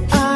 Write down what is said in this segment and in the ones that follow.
I.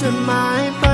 จดหมายไป